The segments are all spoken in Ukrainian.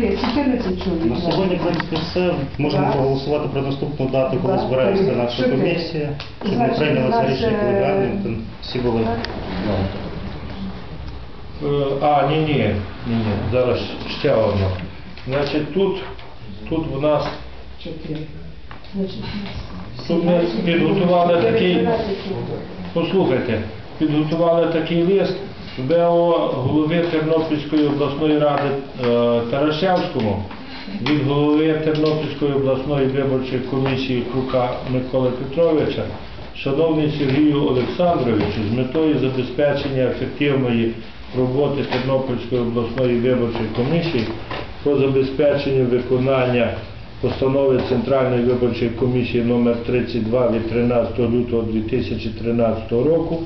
14 чоловік. На сьогодні, в принципі, все. Можемо Так. проголосувати про наступну дату, коли Так. збирається наша Чотири. комісія. Щоб ми Значить, прийняли це нас, рішення е, колегіально, то всі були. Е, А, ні, ні, ні, ні, зараз ще одно. Значить, тут, тут в нас, Чотири. Значить, тут ми підготували такий, 14 чоловік. послухайте, підготували такий лист ВО голови Тернопільської обласної ради е, Тарашевському від голови Тернопільської обласної виборчої комісії Крука Миколи Петровича, шановний Сергію Олександровичу, з метою забезпечення ефективної роботи Тернопільської обласної виборчої комісії по забезпеченню виконання постанови Центральної виборчої комісії номер 32 від 13 лютого 2013 року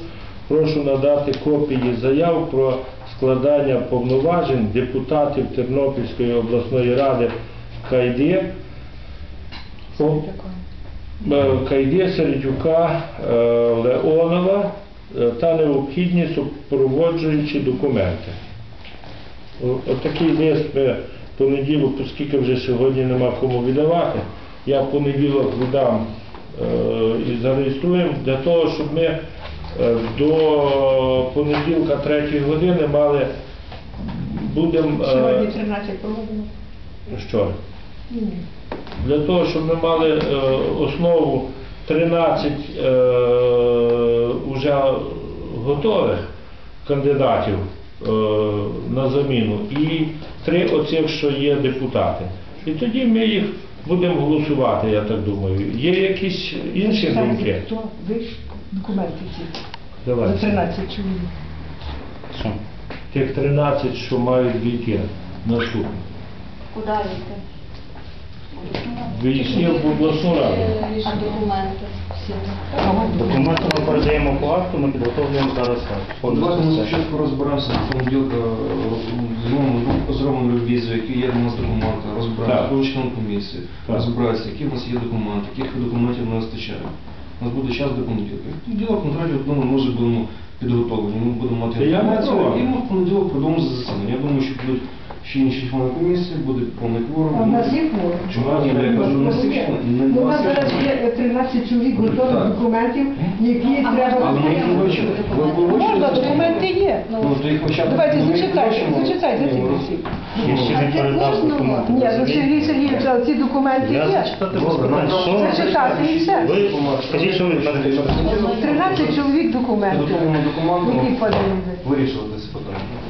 прошу надати копії заяв про складання повноважень депутатів Тернопільської обласної ради Кайди, е, Кайди, Середюка, е, Леонова е, та необхідні супроводжуючі документи. Отакий лист ми понеділок, оскільки вже сьогодні нема кому віддавати, я понеділок віддам і зареєструємо для того, щоб ми до понеділка 3 години мали будемо Сьогодні 13 проводимо. що? Ні. Для того, щоб ми мали е, основу 13 е, уже готових кандидатів е, на заміну і три оцих, що є депутати. І тоді ми їх будемо голосувати, я так думаю. Є якісь інші думки? Хто? Ви ж документи ці. Давай. За 13 чоловік. Що? Тих 13, що мають війти наступні. Куди йти? Війшли в обласну раду. А документи. Документи ми передаємо по акту, ми підготовлюємо зараз акт. Давайте ми спочатку розберемося з понеділка, зробимо зробимо ревізію, які є в нас документи, вручимо комісію, Так. розбиратися, які в нас є документи, яких документів не вистачає. У нас буде час до понеділка. В Понеділок, на третю ми вже будемо підготовлені, ми будемо мати інформацію, і ми в понеділок продовжимо засідання. Я думаю, що будуть ще інші члени комісії, буде повний кворум. А в нас є кворум. Чому? Ні, я кажу, не всі члени, Ну, У нас зараз є 13 чоловік готових документів, які Але треба... ми їх не вивчили. Ви ви вивчили Можна, документи є. Ну, то їх хоча. Давайте зачитайте, зачитайте ці всі. Ще ще не передав документи. Ні, ну Сергій Сергійович, а ці документи є. зачитати ну, і все. Ви скажіть, що ви від 13 чоловік документів, документи, які ну, подають. вирішувати це питання.